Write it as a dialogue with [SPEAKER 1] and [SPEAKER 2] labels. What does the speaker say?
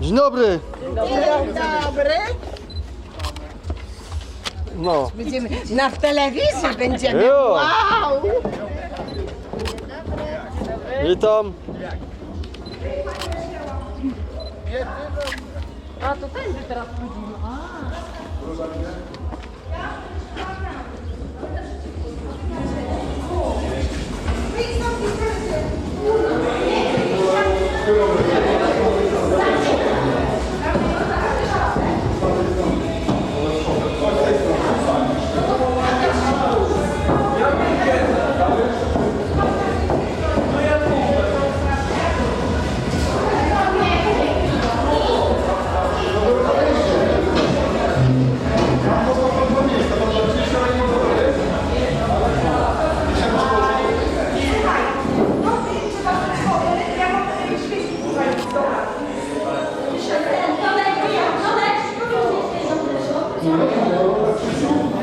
[SPEAKER 1] Dzień dobry.
[SPEAKER 2] Dzień dobry.
[SPEAKER 1] No.
[SPEAKER 2] Będziemy na telewizji będziemy.
[SPEAKER 1] Jo.
[SPEAKER 2] Wow!
[SPEAKER 1] Witam.
[SPEAKER 2] A to tędy teraz chodzimy.
[SPEAKER 3] Thank you. Não, não, não,